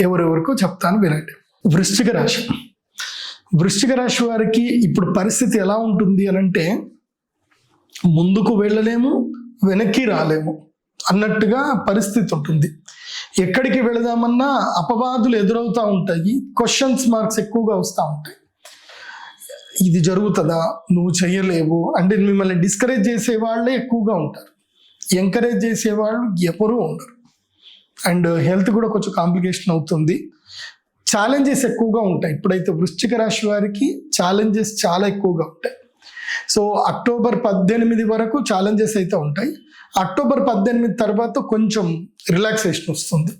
ఎవరెవరికో చెప్తాను వినండి. వృశ్చిక రాశి. వృశ్చిక రాశి వారికి ఇప్పుడు పరిస్థితి ఎలా ఉంటుంది అని అంటే ముందుకు వెళ్ళలేము వెనక్కి రాలేము అన్నట్టుగా పరిస్థితి ఉంటుంది. ఎక్కడికి వెళదామన్నా అపవాదులు ఎదురవుతూ ఉంటాయి క్వశ్చన్స్ మార్క్స్ ఎక్కువగా వస్తూ ఉంటాయి. ఇది జరుగుతుందా? నువ్వు చేయలేవు. అంటే మిమ్మల్ని డిస్కరేజ్ చేసే వాళ్ళే ఎక్కువగా ఉంటారు. ఎంకరేజ్ చేసే వాళ్ళు ఎవరూ ఉండరు. అండ్ హెల్త్ కూడా కొంచెం కాంప్లికేషన్ అవుతుంది. ఛాలెంజెస్ ఎక్కువగా ఉంటాయి. ఇప్పుడైతే వృశ్చిక రాశి వారికి ఛాలెంజెస్ చాలా ఎక్కువగా ఉంటాయి. సో అక్టోబర్ పద్దెనిమిది వరకు ఛాలెంజెస్ అయితే ఉంటాయి. అక్టోబర్ పద్దెనిమిది తర్వాత కొంచెం రిలాక్సేషన్ వస్తుంది.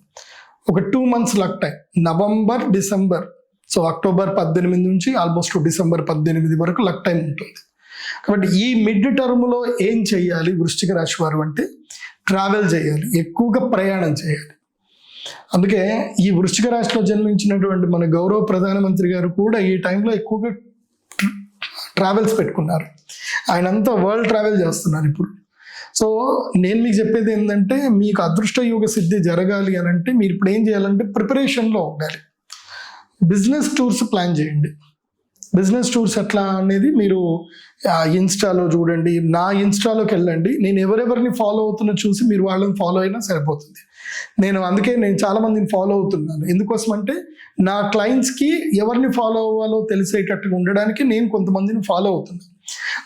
ఒక two months luck time. November December. So October పద్దెనిమిది నుంచి ఆల్మోస్ట్ డిసెంబర్ పద్దెనిమిది వరకు లక్ టైం ఉంటుంది. కాబట్టి ఈ మిడ్ టర్మ్లో ఏం చేయాలి వృశ్చిక రాశి వారు అంటే ట్రావెల్ చేయాలి ఎక్కువగా ప్రయాణం చేయాలి. అందుకే ఈ వృశ్చిక రాశిలో జన్మించినటువంటి మన గౌరవ ప్రధానమంత్రి గారు కూడా ఈ టైంలో ఎక్కువగా ట్రావెల్స్ పెట్టుకున్నారు. ఆయన అంతా వరల్డ్ ట్రావెల్ చేస్తున్నారు ఇప్పుడు. సో నేను మీకు చెప్పేది ఏంటంటే మీకు అదృష్ట యోగ సిద్ధి జరగాలి అని అంటే మీరు ఇప్పుడు ఏం చేయాలంటే ప్రిపరేషన్లో ఉండాలి. బిజినెస్ టూర్స్ ప్లాన్ చేయండి. బిజినెస్ టూర్స్ ఎట్లా అనేది మీరు ఇన్స్టాలో చూడండి నా ఇన్స్టాలోకి వెళ్ళండి. నేను ఎవరెవరిని ఫాలో అవుతున్నా చూసి మీరు వాళ్ళని ఫాలో అయినా సరిపోతుంది. నేను అందుకే నేను చాలా మందిని ఫాలో అవుతున్నాను. ఎందుకోసం అంటే నా క్లయింట్స్కి ఎవరిని ఫాలో అవ్వాలో తెలిసేటట్టుగా ఉండడానికి నేను కొంతమందిని ఫాలో అవుతున్నాను.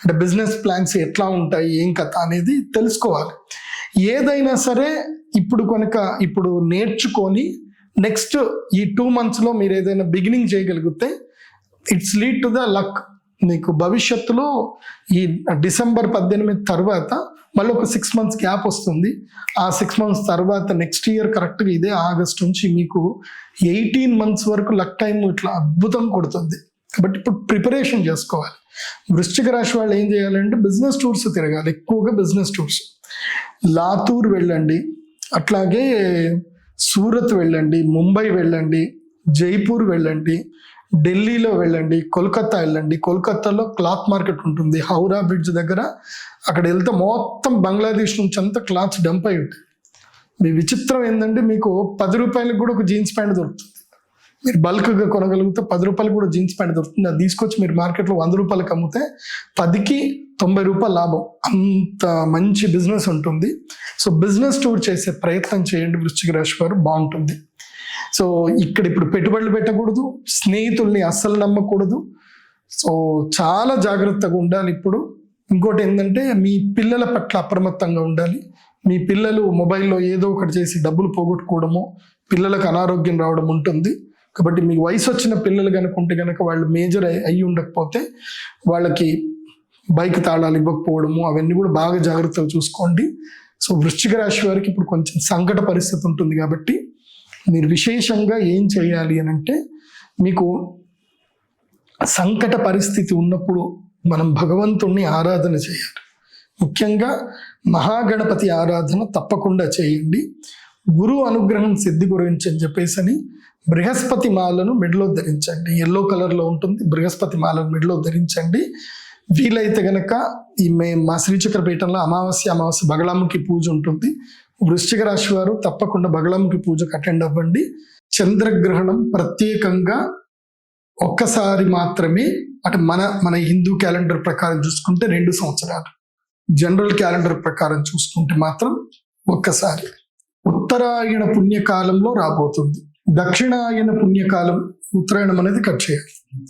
అంటే బిజినెస్ ప్లాన్స్ ఎట్లా ఉంటాయి ఏం కథ అనేది తెలుసుకోవాలి. ఏదైనా సరే ఇప్పుడు కనుక ఇప్పుడు నేర్చుకొని నెక్స్ట్ ఈ టూ మంత్స్లో మీరు ఏదైనా బిగినింగ్ చేయగలిగితే it's lead to the luck. నీకు భవిష్యత్తులో ఈ డిసెంబర్ పద్దెనిమిది తర్వాత మళ్ళీ ఒక సిక్స్ మంత్స్ గ్యాప్ వస్తుంది. ఆ సిక్స్ మంత్స్ తర్వాత నెక్స్ట్ ఇయర్ కరెక్ట్గా ఇదే ఆగస్ట్ నుంచి మీకు ఎయిటీన్ మంత్స్ వరకు లక్ టైం ఇట్లా అద్భుతం కొడుతుంది. కాబట్టి ఇప్పుడు ప్రిపరేషన్ చేసుకోవాలి. వృశ్చిక రాశి వాళ్ళు ఏం చేయాలంటే బిజినెస్ టూర్స్ తిరగాలి. ఎక్కువగా బిజినెస్ టూర్స్ లాతూర్ వెళ్ళండి. అట్లాగే సూరత్ వెళ్ళండి. ముంబై వెళ్ళండి. జైపూర్ వెళ్ళండి. ఢిల్లీలో వెళ్ళండి కోల్కతా వెళ్ళండి. కోల్కతాలో క్లాత్ మార్కెట్ ఉంటుంది హౌరా బ్రిడ్జ్ దగ్గర. అక్కడ వెళ్తే మొత్తం బంగ్లాదేశ్ నుంచి అంతా క్లాత్స్ డంప్ అయి ఉంటాయి మీ విచిత్రం ఏంటంటే మీకు పది రూపాయలకు కూడా ఒక జీన్స్ ప్యాంట్ దొరుకుతుంది. మీరు బల్క్గా కొనగలిగితే పది రూపాయలు కూడా జీన్స్ ప్యాంట్ దొరుకుతుంది. అది తీసుకొచ్చి మీరు మార్కెట్లో వంద రూపాయలకు అమ్మితే పదికి తొంభై రూపాయల లాభం. అంత మంచి బిజినెస్ ఉంటుంది. సో బిజినెస్ టూర్ చేసే ప్రయత్నం చేయండి వృశ్చిక రాశి వారు బాగుంటుంది. సో ఇక్కడ ఇప్పుడు పెట్టుబడులు పెట్టకూడదు స్నేహితుల్ని అస్సలు నమ్మకూడదు. సో చాలా జాగ్రత్తగా ఉండాలి ఇప్పుడు. ఇంకోటి ఏంటంటే మీ పిల్లల పట్ల అప్రమత్తంగా ఉండాలి. మీ పిల్లలు మొబైల్లో ఏదో ఒకటి చేసి డబ్బులు పోగొట్టుకోవడము పిల్లలకు అనారోగ్యం రావడం ఉంటుంది. కాబట్టి మీకు వయసు వచ్చిన పిల్లలు కనుక ఉంటే కనుక వాళ్ళు మేజర్ అయ్యి ఉండకపోతే వాళ్ళకి బైక్ తాళాలు ఇవ్వకపోవడము అవన్నీ కూడా బాగా జాగ్రత్తగా చూసుకోండి. సో వృశ్చిక రాశి వారికి ఇప్పుడు కొంచెం సంకట పరిస్థితి ఉంటుంది కాబట్టి మీరు విశేషంగా ఏం చేయాలి అని అంటే మీకు సంకట పరిస్థితి ఉన్నప్పుడు మనం భగవంతుణ్ణి ఆరాధన చేయాలి. ముఖ్యంగా మహాగణపతి ఆరాధన తప్పకుండా చేయండి. గురు అనుగ్రహం సిద్ధి గురించి అని చెప్పేసి అని బృహస్పతి మాలను మెడలో ధరించండి. ఎల్లో కలర్లో ఉంటుంది బృహస్పతి మాలను మెడలో ధరించండి. వీలైతే గనక ఈ మే మా శ్రీచక్రపీఠంలో అమావాస్య అమావాస్య బగళాముఖి పూజ ఉంటుంది. వృశ్చిక రాశి వారు తప్పకుండా బగళంకి పూజకు అటెండ్ అవ్వండి. చంద్రగ్రహణం ప్రత్యేకంగా ఒక్కసారి మాత్రమే అటు మన మన హిందూ క్యాలెండర్ ప్రకారం చూసుకుంటే రెండు సంవత్సరాలు. జనరల్ క్యాలెండర్ ప్రకారం చూసుకుంటే మాత్రం ఒక్కసారి. ఉత్తరాయణ పుణ్యకాలంలో రాబోతుంది. దక్షిణాయన పుణ్యకాలం ఉత్తరాయణం అనేది కట్ చేయాలి.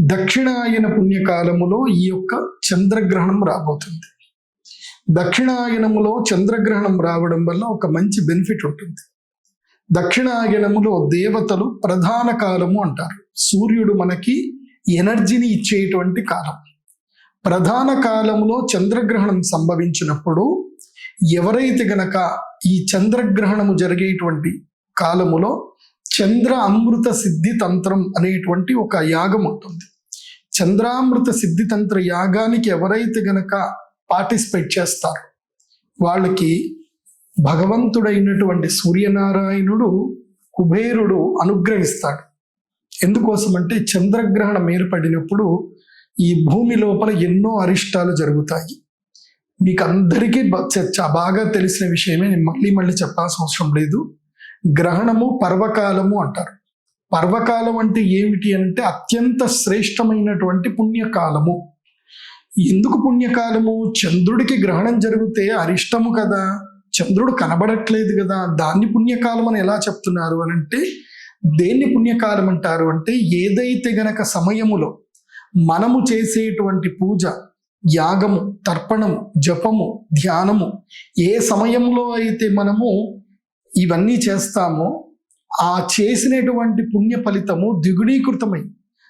దక్షిణాయన పుణ్యకాలములో ఈ యొక్క చంద్రగ్రహణం రాబోతుంది. దక్షిణాయనములో చంద్రగ్రహణం రావడం వల్ల ఒక మంచి బెనిఫిట్ ఉంటుంది. దక్షిణాయనములో దేవతలు ప్రధాన కాలము అంటారు. సూర్యుడు మనకి ఎనర్జీని ఇచ్చేటువంటి కాలం. ప్రధాన కాలములో చంద్రగ్రహణం సంభవించినప్పుడు ఎవరైతే గనక ఈ చంద్రగ్రహణము జరిగేటువంటి కాలములో చంద్ర అమృత సిద్ధి తంత్రం అనేటువంటి ఒక యాగం ఉంటుంది. చంద్రామృత సిద్ధి తంత్ర యాగానికి ఎవరైతే గనక పార్టిసిపేట్ చేస్తారు. వాళ్ళకి భగవంతుడైనటువంటి సూర్యనారాయణుడు కుబేరుడు అనుగ్రహిస్తాడు. ఎందుకోసం అంటే చంద్రగ్రహణం ఏర్పడినప్పుడు ఈ భూమి లోపల ఎన్నో అరిష్టాలు జరుగుతాయి. మీకు అందరికీ బాగా తెలిసిన విషయమే నేను మళ్ళీ మళ్ళీ చెప్పాల్సిన అవసరం లేదు. గ్రహణము పర్వకాలము అంటారు. పర్వకాలం అంటే ఏమిటి అంటే అత్యంత శ్రేష్టమైనటువంటి పుణ్యకాలము. ఎందుకు పుణ్యకాలము? చంద్రుడికి గ్రహణం జరిగితే అరిష్టము కదా. చంద్రుడు కనబడట్లేదు కదా. దాన్ని పుణ్యకాలం అని ఎలా చెప్తున్నారు అని అంటే దేన్ని పుణ్యకాలం అంటారు అంటే ఏదైతే గనక సమయములో మనము చేసేటువంటి పూజ యాగము తర్పణము జపము ధ్యానము ఏ సమయంలో అయితే మనము ఇవన్నీ చేస్తామో ఆ చేసినటువంటి పుణ్య ఫలితము ద్విగుణీకృతమై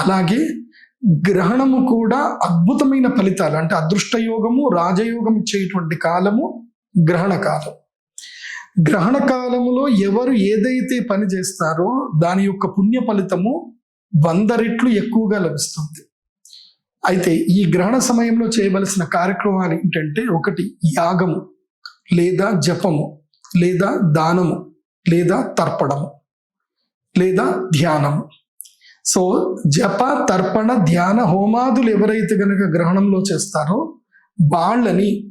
అలాగే గ్రహణము కూడా అద్భుతమైన ఫలితాలు అంటే అదృష్టయోగము రాజయోగం ఇచ్చేటువంటి కాలము గ్రహణ కాలం. గ్రహణ కాలములో ఎవరు ఏదైతే పని చేస్తారో దాని యొక్క పుణ్య ఫలితము వంద రెట్లు ఎక్కువగా లభిస్తుంది. అయితే ఈ గ్రహణ సమయంలో చేయవలసిన కార్యక్రమాలు ఏంటంటే ఒకటి యాగము లేదా జపము లేదా దానము లేదా తర్పణము లేదా ధ్యానము. సో జప తర్పణ ధ్యాన హోమాదులు ఎవరైతే గనక గ్రహణంలో చేస్తారో వాళ్ళని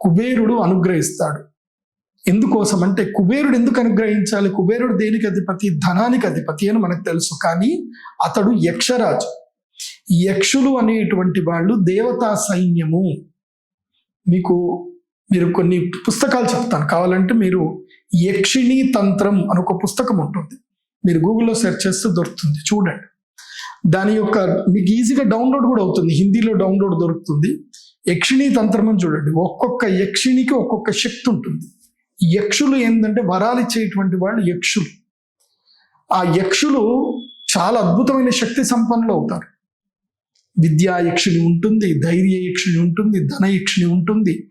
కుబేరుడు అనుగ్రహిస్తాడు. ఎందుకోసం అంటే కుబేరుడు ఎందుకు అనుగ్రహించాలి? కుబేరుడు దేనికి అధిపతి? ధనానికి అధిపతి అని మనకు తెలుసు. కానీ అతడు యక్షరాజు. యక్షులు అనేటువంటి వాళ్ళు దేవతా సైన్యము. మీకు మీరు కొన్ని పుస్తకాలు చెప్తాను. కావాలంటే మీరు యక్షిణీ తంత్రం అని ఒక పుస్తకం ఉంటుంది. మీరు గూగుల్లో సెర్చ్ చేస్తే దొరుకుతుంది. చూడండి. దాని యొక్క మీకు ఈజీగా డౌన్లోడ్ కూడా అవుతుంది. హిందీలో డౌన్లోడ్ దొరుకుతుంది. యక్షిణీ తంత్రం చూడండి. ఒక్కొక్క యక్షిణికి ఒక్కొక్క శక్తి ఉంటుంది. యక్షులు ఏంటంటే వరాలు ఇచ్చేటువంటి వాళ్ళు యక్షులు. ఆ యక్షులు చాలా అద్భుతమైన శక్తి సంపన్నులు అవుతారు. విద్యా యక్షిణి ఉంటుంది ధైర్య యక్షిణి ఉంటుంది ధన యక్షిణి ఉంటుంది.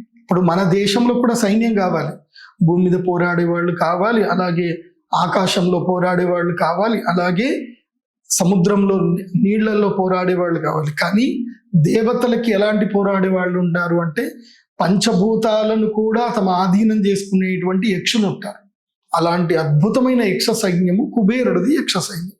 ఇప్పుడు మన దేశంలో కూడా సైన్యం కావాలి. భూమి మీద పోరాడే వాళ్ళు కావాలి అలాగే ఆకాశంలో పోరాడే వాళ్ళు కావాలి అలాగే సముద్రంలో నీళ్ళలో పోరాడే వాళ్ళు కావాలి. కానీ దేవతలకి ఎలాంటి పోరాడే వాళ్ళు ఉంటారు అంటే పంచభూతాలను కూడా తమ ఆధీనం చేసుకునేటువంటి యక్షులు ఉంటారు. అలాంటి అద్భుతమైన యక్ష సైన్యము కుబేరుడిది యక్ష సైన్యం.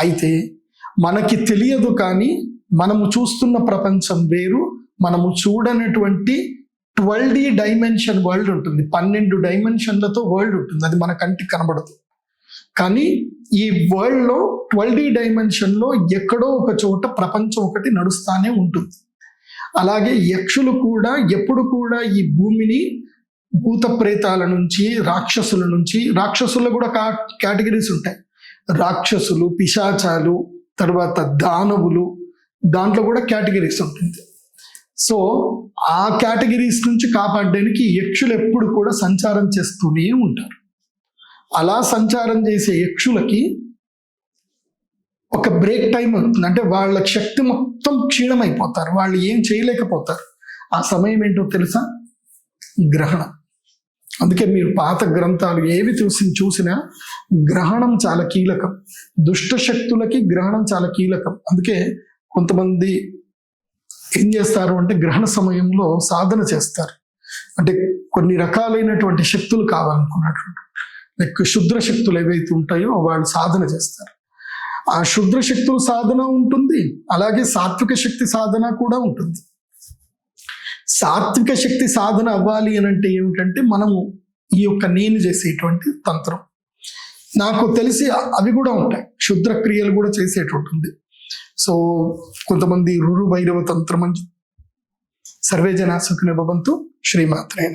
అయితే మనకి తెలియదు కానీ మనము చూస్తున్న ప్రపంచం వేరు మనము చూడనటువంటి ట్వెల్వ్ డి డైమెన్షన్ వరల్డ్ ఉంటుంది. పన్నెండు డైమెన్షన్లతో వరల్డ్ ఉంటుంది. అది మన కంటికి కనబడదు. కానీ ఈ వరల్డ్లో ట్వెల్వ్ డి డైమెన్షన్లో ఎక్కడో ఒక చోట ప్రపంచం ఒకటి నడుస్తానే ఉంటుంది. అలాగే యక్షులు కూడా ఎప్పుడు కూడా ఈ భూమిని భూత ప్రేతాల నుంచి రాక్షసుల నుంచి రాక్షసుల్లో కూడా కా కేటగిరీస్ ఉంటాయి. రాక్షసులు పిశాచాలు తర్వాత దానవులు దాంట్లో కూడా కేటగిరీస్ ఉంటుంది. సో ఆ కేటగిరీస్ నుంచి కాపాడడానికి యక్షులు ఎప్పుడు కూడా సంచారం చేస్తూనే ఉంటారు. అలా సంచారం చేసే యక్షులకి ఒక బ్రేక్ టైం అవుతుంది అంటే వాళ్ళ శక్తి మొత్తం క్షీణమైపోతారు. వాళ్ళు ఏం చేయలేకపోతారు. ఆ సమయం ఏంటో తెలుసా? గ్రహణం. అందుకే మీరు పాత గ్రంథాలు ఏవి చూసి చూసినా గ్రహణం చాలా కీలకం. దుష్ట శక్తులకి గ్రహణం చాలా కీలకం. అందుకే కొంతమంది ఏం చేస్తారు అంటే గ్రహణ సమయంలో సాధన చేస్తారు. అంటే కొన్ని రకాలైనటువంటి శక్తులు కావాలనుకున్నటువంటి లైక్ శుద్ర శక్తులు ఏవైతే ఉంటాయో వాళ్ళు సాధన చేస్తారు. ఆ శుద్ర శక్తుల సాధన ఉంటుంది అలాగే సాత్విక శక్తి సాధన కూడా ఉంటుంది. సాత్విక శక్తి సాధన అవ్వాలి అని అంటే ఏమిటంటే మనము ఈ యొక్క నేను చేసేటువంటి తంత్రం. నాకు తెలిసి అవి కూడా ఉంటాయి. క్షుద్రక్రియలు కూడా చేసేటువంటి సో కొంతమంది రురు భైరవ తంత్రం అని సర్వే జనా సుఖిన భవంతు శ్రీమాత్రేణ